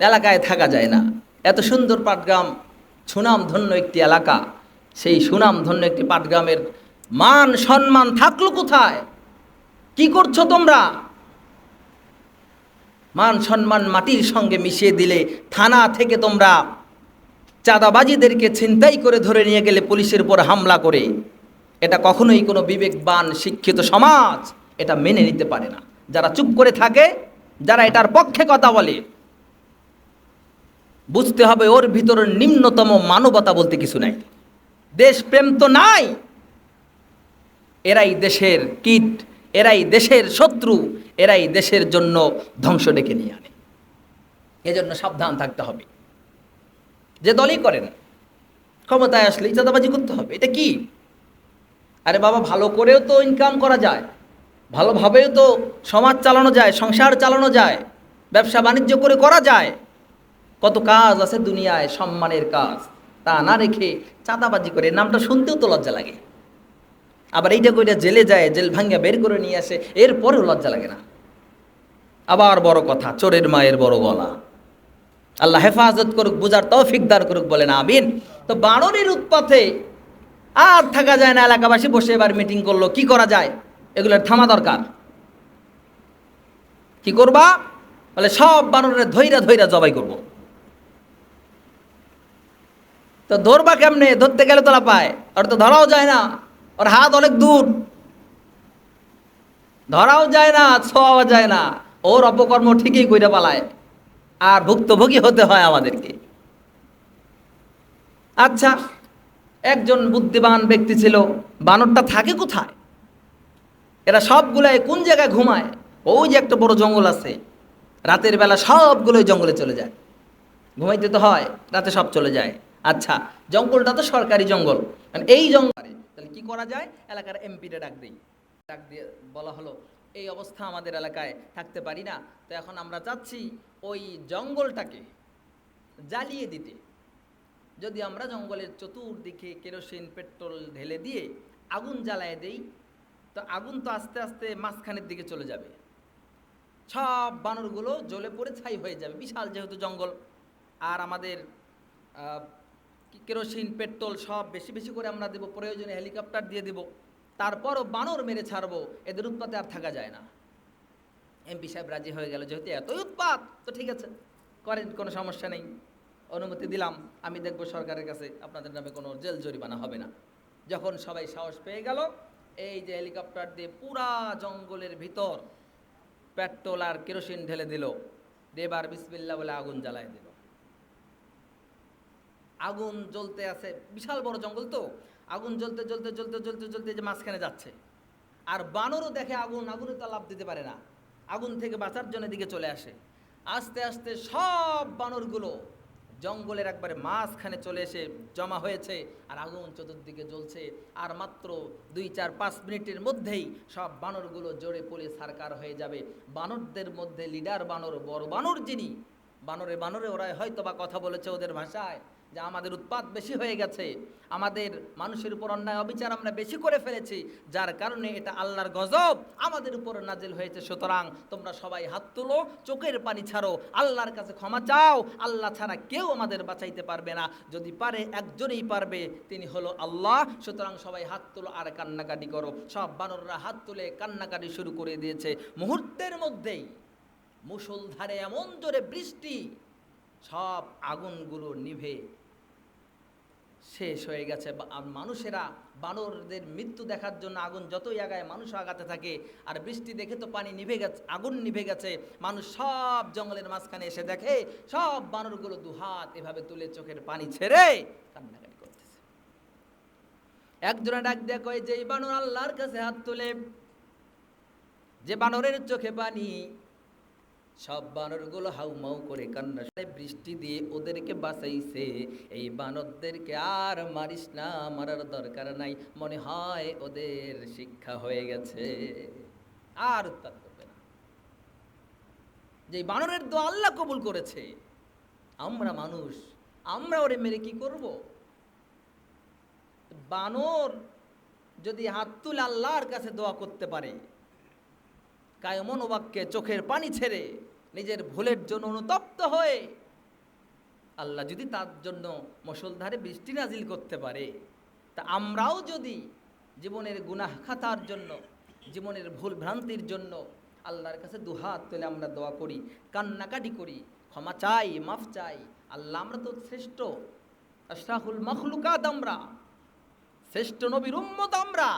এলাকায় থাকা যায় না। এত সুন্দর পাটগ্রাম সুনাম ধন্য একটি এলাকা। সেই সুনাম ধন্য একটি পাটগ্রামের মান, সম্মান থাকল কোথায়? কি করছ তোমরা? মান, সম্মান মাটির সঙ্গে মিশিয়ে দিলে থানা থেকে তোমরা চাঁদাবাজিদেরকে ছিনতাই করে ধরে নিয়ে গেলে পুলিশের উপর হামলা করে। এটা কখনোই কোনো বিবেকবান, শিক্ষিত সমাজ এটা মেনে নিতে পারে না। যারা চুপ করে থাকে, যারা এটার পক্ষে কথা বলে বুঝতে হবে ওর ভিতরে নিম্নতম মানবতা বলতে কিছু নাই। দেশপ্রেম তো নাই। এরাই দেশের কীট, এরাই দেশের শত্রু, এরাই দেশের জন্য ধ্বংস ডেকে নিয়ে আনে। এজন্য সাবধান থাকতে হবে। যে দলই করেন, ক্ষমতায় আসলেই চাঁদাবাজি করতে হবে। এটা কি? আরে বাবা, ভালো করেও তো ইনকাম করা যায়, ভালোভাবেও তো সমাজ চালানো যায়, সংসার চালানো যায়, ব্যবসা বাণিজ্য করে করা যায়। কত কাজ আছে দুনিয়ায়, সম্মানের কাজ। তা না রেখে চাঁদাবাজি করে, নামটা শুনতেও তো লজ্জা লাগে। আবার এইটা কইটা জেলে যায়, জেল ভাঙ্গা বের করে নিয়ে আসে, এরপরেও লজ্জা লাগে না। আবার বড় কথা, চোরের মায়ের বড় গলা। আল্লাহ হেফাজত করুক, বুঝার তৌফিক দার করুক, বলেন আমিন। তো বানরের উৎপাতে আর থাকা যায় না, এলাকাবাসী বসে এবার মিটিং করল, কি করা যায়? এগুলোর থামা দরকার। কি করবা? বলে সব বানরের ধৈরা ধৈরা জবাই করব। তো ধরবা কেমনে? ধরতে গেলে তোলা পায় ওর তো ধরাও যায় না। ওর হাত অনেক দূর। ধরাও যায় না, ছোঁয়াও যায় না। ওর অপকর্ম ঠিকই কইরা পালায়। আর ভুক্তভোগী হতে হয় আমাদেরকে। আচ্ছা একজন বুদ্ধিমান ব্যক্তি ছিল। বানরটা থাকে কোথায়? এরা সবগুলাই কোন জায়গায় ঘুমায়? ওই যে একটা বড় জঙ্গল আছে। রাতের বেলা সবগুলোই জঙ্গলে চলে যায়। ঘুমাইতে তো হয়, রাতে সব চলে যায়। আচ্ছা জঙ্গলটা তো সরকারি জঙ্গল। কারণ এই জঙ্গলে তাহলে কি করা যায়? এলাকার এমপিটা ডাক দিই। ডাক দিয়ে বলা হলো, এই অবস্থা আমাদের এলাকায় থাকতে পারি না। তো এখন আমরা চাচ্ছি ওই জঙ্গলটাকে জ্বালিয়ে দিতে। যদি আমরা জঙ্গলের চতুর্দিকে কেরোসিন, পেট্রোল ঢেলে দিয়ে আগুন জ্বালায় দেই, তো আগুন তো আস্তে আস্তে মাঝখানের দিকে চলে যাবে। সব বানরগুলো জ্বলে পড়ে ছাই হয়ে যাবে। বিশাল যেহেতু জঙ্গল। আর আমাদের কেরোসিন, পেট্রোল সব বেশি বেশি করে আমরা দেবো, প্রয়োজনে হেলিকপ্টার দিয়ে দেবো। তারপরও বানর মেরে ছাড়বো, এদের উৎপাতে আর থাকা যায় না। এমপি সাহেব রাজি হয়ে গেল, যেহেতু এতই উৎপাত, তো ঠিক আছে, করেন, কোনো সমস্যা নেই। অনুমতি দিলাম, আমি দেখব সরকারের কাছে, আপনাদের নামে কোনো জেল জরিমানা হবে না। যখন সবাই সাহস পেয়ে গেল, এই যে হেলিকপ্টার দিয়ে পুরা জঙ্গলের ভিতর পেট্রোল আর কেরোসিন ঢেলে দিল, দেবার বিসমিল্লা বলে আগুন জ্বালায় দিল। আগুন জ্বলতে আছে, বিশাল বড় জঙ্গল তো, আগুন জ্বলতে জ্বলতে জ্বলতে জ্বলতে জ্বলতে যে মাঝখানে যাচ্ছে। আর বানরও দেখে আগুন, আগুনে তো লাভ দিতে পারে না। আগুন থেকে বাঁচার জন্য দিকে চলে আসে। আস্তে আস্তে সব বানরগুলো জঙ্গলের একবারে মাঝখানে চলে এসে জমা হয়েছে আর আগুন চতুর্দিকে জ্বলছে। আর মাত্র দুই, চার, পাঁচ মিনিটের মধ্যেই সব বানরগুলো জোরে পড়ে সারকার হয়ে যাবে। বানরদের মধ্যে লিডার বানর, বড় বানর যিনি, বানরে বানরে ওরা হয়তো বা কথা বলেছে ওদের ভাষায়। যে আমাদের উৎপাদ বেশি হয়ে গেছে, আমাদের মানুষের উপর অন্যায় অবিচার আমরা বেশি করে ফেলেছি, যার কারণে এটা আল্লাহর গজব, আমাদের উপর নাজিল হয়েছে। সুতরাং তোমরা সবাই হাত তুলো, চোখের পানি ছাড়ো, আল্লাহর কাছে ক্ষমা চাও, আল্লাহ ছাড়া কেউ আমাদের বাঁচাইতে পারবে না। যদি পারে, একজনই পারবে, তিনি হলো আল্লাহ। সুতরাং সবাই হাত তুলো আর কান্নাকাটি করো। সব বানররা হাত তুলে কান্নাকাটি শুরু করে দিয়েছে। মুহূর্তের মধ্যেই মুষলধারে এমন জোরে বৃষ্টি, সব আগুনগুলো নিভে শেষ হয়ে গেছে। মানুষেরা বানরদের মৃত্যু দেখার জন্য আগুন যতই আগায় মানুষ আগাতে থাকে। আর বৃষ্টি দেখে তো পানি নিভে গেছে, আগুন নিভে গেছে। মানুষ সব জঙ্গলের মাঝখানে এসে দেখে, সব বানরগুলো দুহাত এভাবে তুলে চোখের পানি ছেড়ে কান্নাকাটি করতেছে। একজনে ডাক দেয়া কয় যে বানর আল্লাহর কাছে হাত তুলে, যে বানরের চোখে পানি সব বানরগুলো হাউমাউ করে কান্না বৃষ্টি দিয়ে ওদেরকে বাঁচাইছে। এই বানরদেরকে আর মারিস না, মারার দরকার নাই। মনে হয় ওদের শিক্ষা হয়ে গেছে। আর উত্তাপ করবে না। যে বানরের দোয়া আল্লাহ কবুল করেছে, আমরা মানুষ, আমরা ওরে মেরে কি করব? বানর যদি হাত তুলে আল্লাহর কাছে দোয়া করতে পারে কায়মন বাক্যে চোখের পানি ছেড়ে নিজের ভুলের জন্য অনুতপ্ত হয়ে আল্লাহ যদি তার জন্য মুসলধারে বৃষ্টি নাজিল করতে পারে, তা আমরাও যদি জীবনের গুনাহ খাতার জন্য, জীবনের ভুল ভ্রান্তির জন্য আল্লাহর কাছে দুহাত তুলে আমরা দোয়া করি, কান্নাকাটি করি, ক্ষমা চাই, মাফ চাই, আল্লাহ আমরা তো শ্রেষ্ঠ। আশরাহুল মখলুকাত আমরা, শ্রেষ্ঠ নবীর উম্মত আমরা।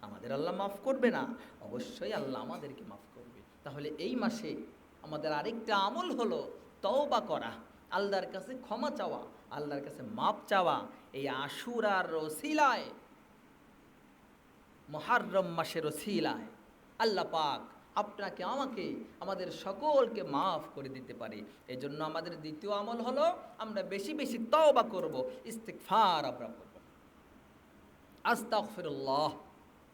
আমাদের আল্লাহ মাফ করবে না। অবশ্যই আল্লাহ আমাদেরকে মাফ করবে। তাহলে এই মাসে আমাদের আরেকটা আমল হলো তওবা করা। আল্লাহর কাছে ক্ষমা চাওয়া, আল্লাহর কাছে মাপ চাওয়া। এই আশুরার রসিলায়, মহারম মাসের রসিলায় আল্লাহ পাক আপনাকে, আমাকে, আমাদের সকলকে মাফ করে দিতে পারে। এই জন্য আমাদের দ্বিতীয় আমল হলো আমরা বেশি বেশি তওবা করব ইস্তেকফার আমরা করব। আস্তাগফিরুল্লাহ।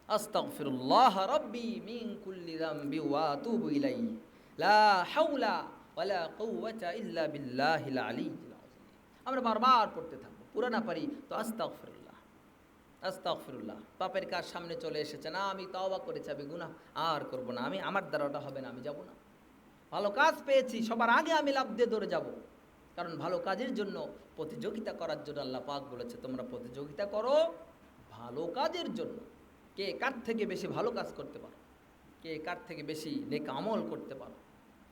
আস্তাগফিরুল্লাহ রব্বি মিন কুল্লি যামবি ওয়া আতুবু ইলাইহি। লা হাওলা ওয়ালা কুওয়াতা ইল্লা বিল্লাহিল আলিয়্যিল আযীম। আমরা বারবার পড়তে থাকব, পুরা না পারি তো আস্তাগফিরুল্লাহ আস্তাগফিরুল্লাহ। পাপের কাজ সামনে চলে এসেছে না, আমি তওবা করেছি, আমি গুনাহ আর করব না, আমি আমার দ্বারা ওটা হবে না, আমি যাব না। ভালো কাজ পেয়েছি, সবার আগে আমি লাভ দিয়ে দৌড়ে যাব। কারণ ভালো কাজের জন্য প্রতিযোগিতা করার জন্য আল্লাহ পাক বলেছে, তোমরা প্রতিযোগিতা করো ভালো কাজের জন্য। কে কার থেকে বেশি ভালো কাজ করতে পারো? কে কার থেকে বেশি নেক আমল করতে পারো?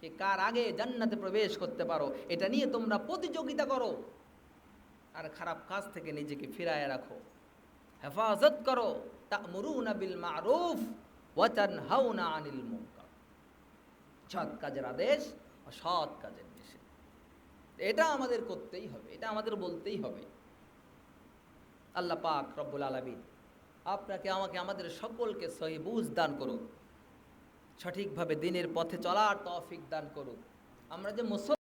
কে কার আগে জান্নাতে প্রবেশ করতে পারো? এটা নিয়ে তোমরা প্রতিযোগিতা করো। আর খারাপ কাজ থেকে নিজেকে ফিরায় রাখো। হেফাজত করো। তা'মুরুনা বিল মারুফ ওয়া তানহাউনা আনিল মুনকার। সৎ কাজের আদেশ অসৎ কাজের নিষেধ। এটা আমাদের করতেই হবে, এটা আমাদের বলতেই হবে। আল্লাহ পাক রব্বুল আলামিন আপনাকে, আমাকে, আমাদের সকলকে সহি বুঝ দান করুন সঠিকভাবে দিনের পথে চলার তফিক দান করুন আমরা যে মুসল